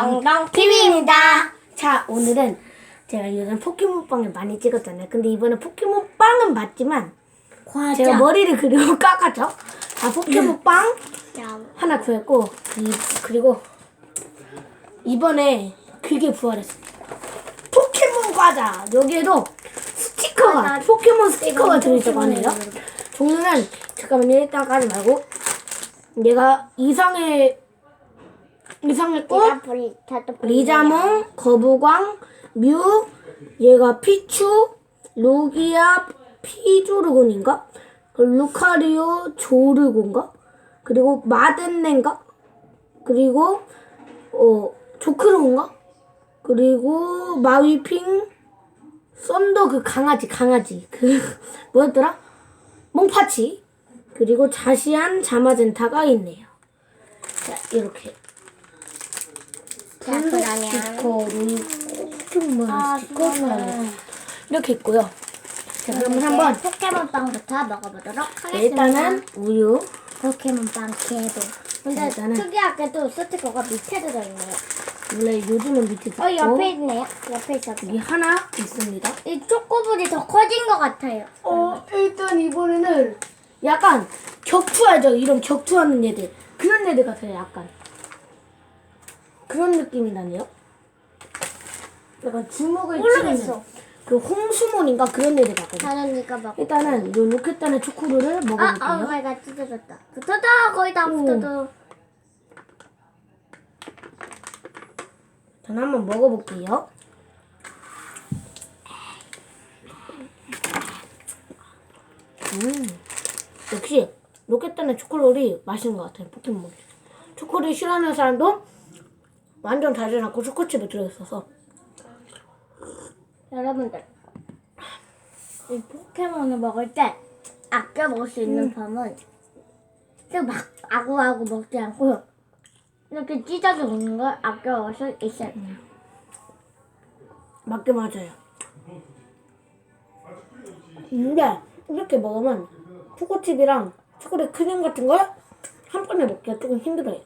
덩덩 TV입니다. 자, 오늘은 제가 요즘 포켓몬빵을 많이 찍었잖아요. 근데 이번에 포켓몬빵은 맞지만 과자. 제가 머리를 그리고 깎았죠. 자, 포켓몬빵 자, 하나 구했고 이, 그리고 이번에 그게 부활했습니다. 포켓몬 과자. 여기에도 스티커가 과자. 포켓몬 스티커가 들어있다고 하네요. 종류는 잠깐만요. 일단 까지 말고 얘가 이상의 이상의 꽃 내가 볼 저도 볼 리자몽, 거부광, 뮤, 얘가 피추, 루기아, 피조르곤인가? 그 루카리오, 조르곤가? 그리고 마덴넨가? 그리고 어 조크로인가? 그리고 마위핑, 썬더 그 강아지 강아지 그 뭐였더라? 몽파치 그리고 자시안 자마젠타가 있네요. 자 이렇게 자, 그러면 스티커를 포켓몬 아, 스티커 그거는 이렇게 있고요. 자 그러면 한번 포켓몬빵부터 먹어보도록 하겠습니다. 네, 일단은 우유 포켓몬빵 개도. 근데 일단은- 특이하게도 스티커가 밑에 들어있네요. 원래 요즘은 밑에 어, 있고 옆에 있네요. 옆에. 여기 하나 있습니다. 이 초코볼이 더 커진 것 같아요. 어 일단 이번에는 약간 격투하죠. 이런 격투하는 애들 그런 애들 같아요. 약간 그런 느낌이 나네요. 약간 주먹을. 치는 그 홍수몬인가 그런 애들 같거든요. 나는 이거 먹어. 일단은 요 로켓단의 초코를 아, 먹어볼게요. 아, 마이가 찢어졌다. 붙었다. 거의 다 오. 붙어도. 저는 한번 먹어볼게요. 음, 역시 로켓단의 초콜릿이 맛있는 것 같아요. 포켓몬. 초콜릿 싫어하는 사람도 완전 달지 않고 초코칩에 들어있어서 여러분들 이 포켓몬을 먹을 때 아껴 먹을 수 있는 범은 막 아구아구 먹지 않고 이렇게 찢어서 먹는 걸 아껴 먹을 수 있어요. 맞게 맞아요. 근데 이렇게 먹으면 초코칩이랑 초콜릿 크림 같은 걸 한 번에 먹기가 조금 힘들어요.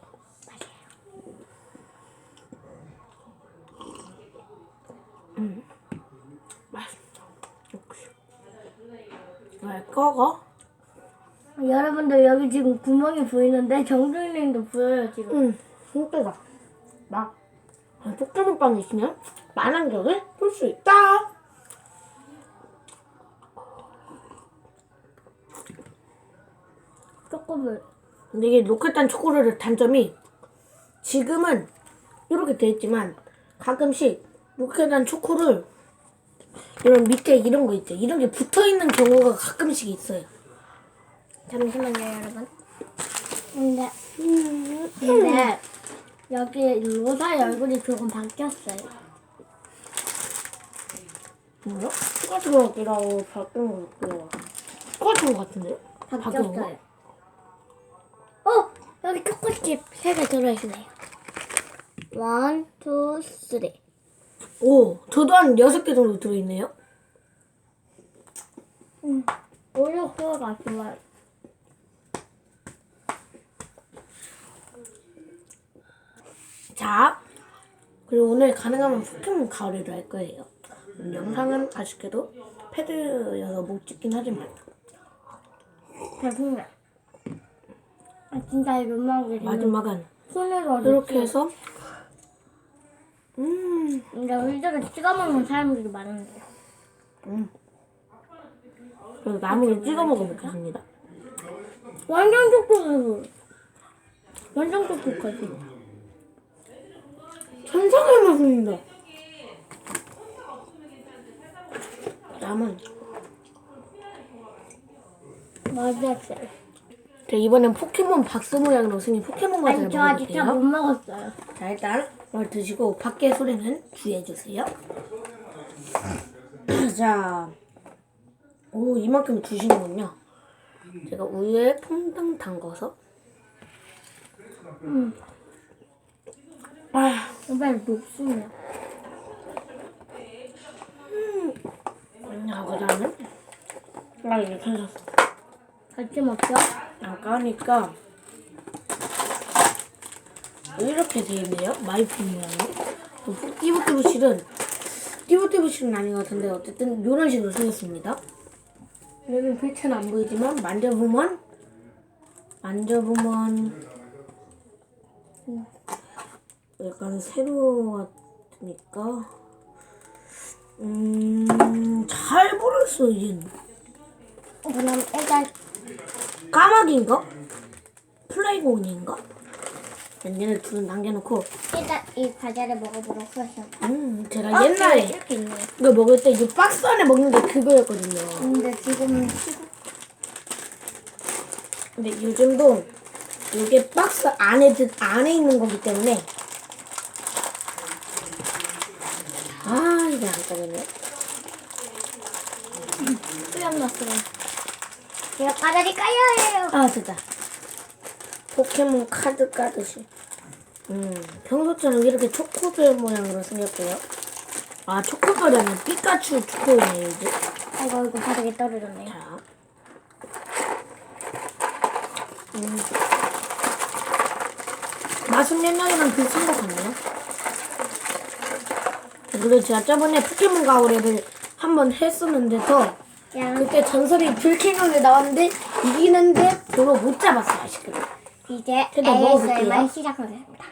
음, 맛있다. 역시. 왜 꺼거? 여러분들 여기 지금 구멍이 보이는데 정준님도 보여요 지금. 응, 진짜다. 막 포켓몬빵 있으면 만원격을 볼수 있다. 초코볼. 근데 이게 로켓단 초코를 단점이 지금은 이렇게 돼 있지만 가끔씩 로켓단 초코를 이런 밑에 이런 거 있죠. 이런 게 붙어 있는 경우가 가끔씩 있어요. 잠시만요 여러분. 근데 근데 여기 로사의 얼굴이 조금 바뀌었어요. 뭐요? 똑같은 거 같기도 하고 바뀐 거 같기도 하고 똑같은? 바뀐 거? 바뀌었어요. 어 여기 초코칩 세 개 들어있네요. 원, 투, 쓰리. 오, 저도 한 여섯 개 정도 들어있네요. 음, 오히려 그거가 좋아요. 자, 그리고 오늘 가능하면 포켓몬 가을이를 할 거예요. 음, 영상은 아쉽게도 패드여서 못 찍긴 하지만 배고프네. 아 진짜 이 음악이 마지막은 손으로 이렇게 해서 음, 근데 우리들은 찍어 먹는 사람들이 많은데. 음. 그리고 나무를 찍어 먹어보겠습니다. 완전 촉촉해서. 완전 촉촉하지. 천상의 맛입니다. 다음은 맛있어요. 자, 이번엔 포켓몬 박스 모양으로 생긴 포켓몬 과자를 아니 저 아직 먹어볼게요. 못 먹었어요. 자 일단 이걸 드시고 밖에 소리는 주의해주세요. 자, 오 이만큼 주시는군요. 제가 우유에 퐁당 담궈서 음. 아, 이번엔 녹수네요. 야 그다음에 아 이게 괜찮았어. 같이 먹죠? 하니까 이렇게 되어 있네요. 마이핀 모양으로. 띠부띠부실은 띠부띠부실은 아닌 것 같은데 어쨌든 이런 식으로 생겼습니다. 얘는 빛은 안 보이지만 만져보면 만져보면 음, 약간 세로 같으니까 음잘 모르겠어 이젠 그럼 일단 까마귀인가? 플레이공인가? 얘네를 둘은 남겨놓고 일단 이 과자를 먹어보도록 하겠습니다. 음 제가 어, 옛날에 이렇게 있네. 이거 먹을 때 이 박스 안에 먹는 게 그거였거든요. 근데 지금 근데 요즘도 이게 박스 안에 드, 안에 있는 거기 때문에 아 이게 안 꺼졌네. 수염 났어요. 제가 까다리까요 해요. 아 됐다. 포켓몬 카드 까듯이. 음 평소처럼 이렇게 초코별 모양으로 생겼고요. 아 초코별이 아니라 피카츄 초코네요 이제. 아이고 아이고 바닥에 떨어졌네. 자. 음. 맛은 옛날이랑 비슷한 것 같네요. 그리고 제가 저번에 포켓몬 가오랩을 한번 했었는데도 그때 전설이 불캐논에 나왔는데 이기는데 도로 못 잡았어요 아쉽게도. 이제 먹어볼게요. ASMR 시작하겠습니다.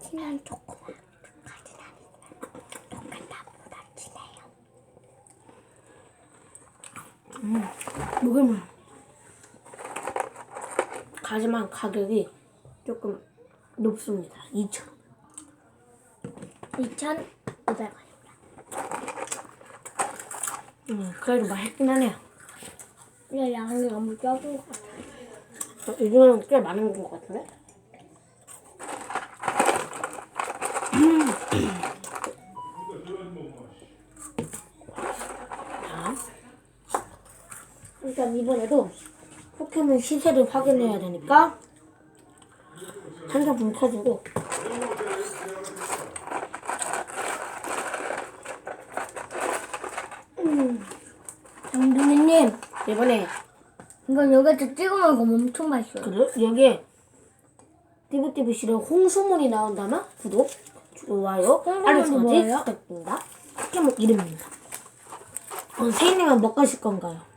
진한 초코맛 가진 않으면 똑같다보다 진해요. 먹으면 하지만 가격이 조금 높습니다. 2,000원. 2,500원입니다. 음, 그래도 맛있긴 하네요. 근데 양이 너무 적은 것 같아요. 어, 요즘은 꽤 많은 것 같은데? 자, 일단 이번에도 포켓몬 시세를 확인해야 되니까 한 잔분 켜주고 정준이님, 이번에 이거 여기서 찍어 먹으면 엄청 맛있어요. 그래? 여기에 띠부띠부시를 홍수문이 나온다면 구독, 좋아요, 홍수문이 알림 설정 뭐예요? 부탁드립니다. 포켓몬 이름입니다. 어, 세인님은 뭐 가실 건가요?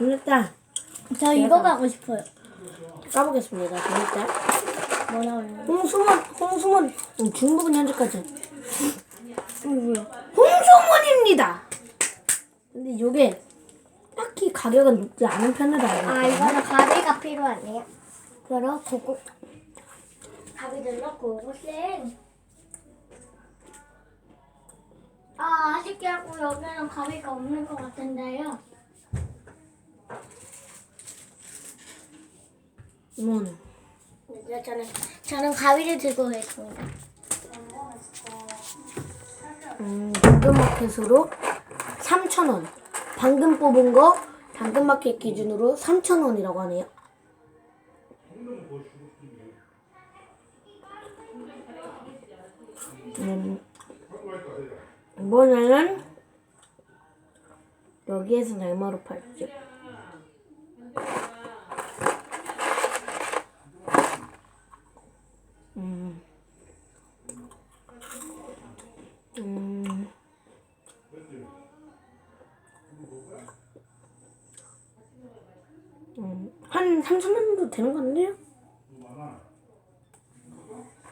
일단 저 이거 가고 싶어요. 까보겠습니다. 일단 뭐 나오는 거? 홍수문, 홍수문 음, 중국은 현재까지 뭐야? 홍수문입니다. 근데 이게 딱히 가격은 높지 않은 알고 아. 이거는 가비가 필요하네요. 그럼 고고 가비를 넣고 고생. 아, 아쉽게 하고 여기는 가비가 없는 것 같은데요. 이모는 네, 저는 저는 가위를 들고 가겠습니다. 음, 당근마켓으로 3,000원. 방금 뽑은 거 당근마켓 기준으로 3,000원이라고 하네요. 음, 이번에는 여기에서 얼마로 팔지? 3,000원도 되는 거 같네요?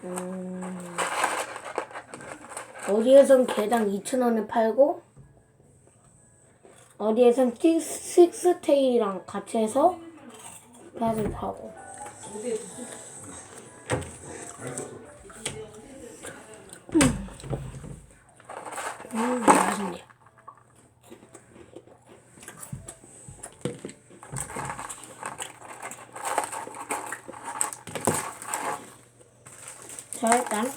음... 어디에선 개당 2천원에 팔고 어디에선 식스테이랑 같이 해서 배를 타고 음. 음. 자 일단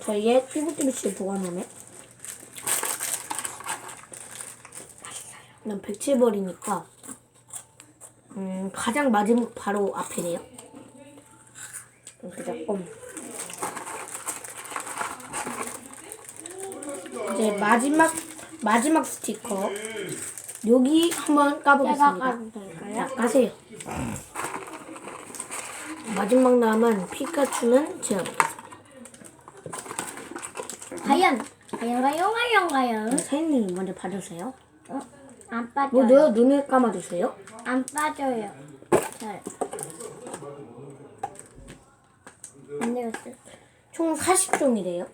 저희의 띠부띠부씨 보관함에 난 107벌이니까 음 가장 마지막 바로 앞이네요. 그래서 조금 이제 마지막 마지막 스티커. 여기 한번 까보겠습니다. 까세요. 마지막 남은 피카츄는 제가 과연 과연 과연 사인님 먼저 봐주세요. 어? 안 빠져요. 모두 눈을 감아주세요. 안 빠져요. 잘. 안 되겠어요. 총 40종이래요.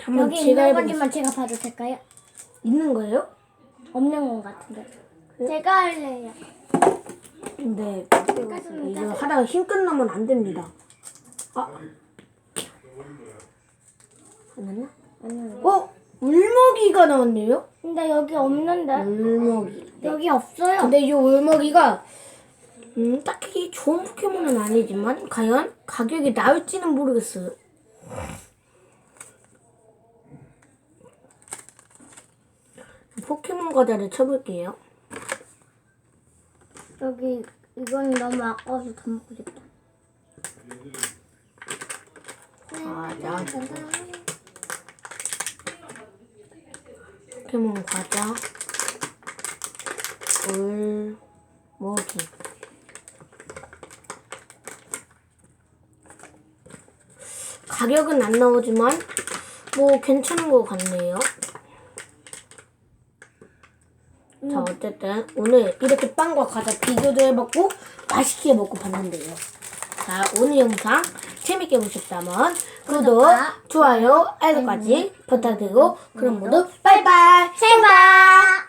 한번 여기 제가 있는 해보겠습니다. 거지만 제가 봐도 될까요? 있는 거예요? 없는 것 같은데. 제가 할래요. 근데 이거 하다가 힘 끝나면 안 됩니다. 아, 안 났나? 아니요. 어? 울먹이가 나왔네요? 근데 여기 없는데. 울먹이. 여기 없어요. 근데 이 울먹이가 음, 딱히 좋은 포켓몬은 아니지만 과연 가격이 나올지는 모르겠어요. 포켓몬 과자를 쳐볼게요. 여기 이건 너무 아까워서 다 먹고 싶다. 과자. 포켓몬 과자. 울먹이. 가격은 안 나오지만 뭐 괜찮은 것 같네요. 자 어쨌든 오늘 이렇게 빵과 과자 비교도 해봤고 맛있게 먹고 봤는데요. 자 오늘 영상 재밌게 보셨다면 구독, 좋아요, 알림까지 부탁드리고 그럼 모두 바이바이. 세바.